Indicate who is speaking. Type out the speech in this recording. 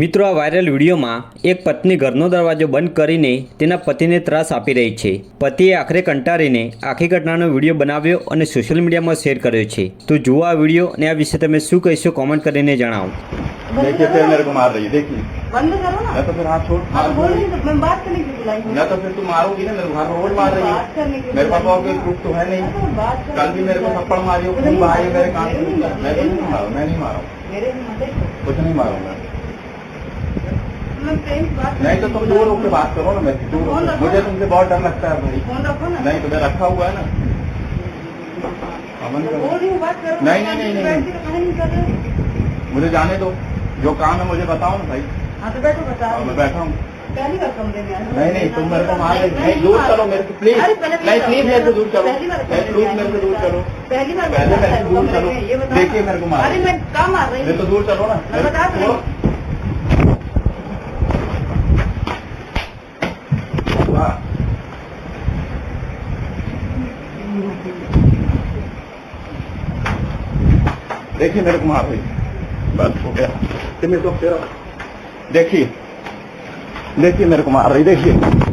Speaker 1: મિત્રો આ વાયરલ વિડીયોમાં એક પત્ની ઘરનો દરવાજો બંધ કરીને તેના પતિને ત્રાસ આપી રહી છે પતિએ આખરે કંટાળીને આખી ઘટનાનો વિડીયો બનાવ્યો અને સોશિયલ મીડિયામાં શેર કર્યો છે તો જુઓ આ વિડીયો અને આ વિશે તમે શું કહેશો કોમેન્ટ કરીને જણાવો
Speaker 2: देखिए फिर मेरे को मार रही है देखिए
Speaker 3: बंद करो ना
Speaker 2: या तो फिर हाथ छोड़
Speaker 3: आप
Speaker 2: हाथ
Speaker 3: बोल
Speaker 2: छोड़
Speaker 3: रही तो मैं बात करने की बुलाई हूँ।
Speaker 2: या तो फिर तुम मारोगी ना मेरे को हाथ रोड मार रही
Speaker 3: बात करने
Speaker 2: है
Speaker 3: की
Speaker 2: मेरे पास
Speaker 3: बुलाई
Speaker 2: और कोई प्रूफ तो है नहीं
Speaker 3: तो बात करने
Speaker 2: कल भी
Speaker 3: की
Speaker 2: मेरे को
Speaker 3: बुलाई।
Speaker 2: थप्पड़ मारी हो
Speaker 3: मुझे
Speaker 2: खून
Speaker 3: नहीं
Speaker 2: बहाई मेरे कान
Speaker 3: मेरे
Speaker 2: से
Speaker 3: नहीं
Speaker 2: मैं तो
Speaker 3: मेरे
Speaker 2: नहीं मारा मैं नहीं मारा
Speaker 3: मेरे भी मत देखो।
Speaker 2: कुछ नहीं मारूंगा
Speaker 3: मैं प्रेम से बात
Speaker 2: नहीं तो तुम ज़ोर होकर बात करो ना मैं दूर मुझे तुमसे बहुत डर लगता है भाई। नहीं तो तुम्हें रखा हुआ है ना। अमन नहीं नहीं नहीं नहीं। मुझे जाने दो। जो काम है मुझे बताओ ना भाई।
Speaker 3: तो बैठो बताओ
Speaker 2: हाँ, मैं बैठा हूँ। नहीं नहीं तुम मेरे को मार नहीं दूर करो मेरे को प्लीज़ नहीं प्लीज़ मेरे को दूर करो प्लीज़ मेरे को दूर करो
Speaker 3: पहली बार
Speaker 2: पहले मेरे को दूर
Speaker 3: करो
Speaker 2: देखिए मेरे को मार
Speaker 3: मैं मार रही
Speaker 2: तो दूर करो ना। देखिए मेरे को मार रही बस हो गया तुम तो फिर देखिए देखिए मेरे को मार रही देखिए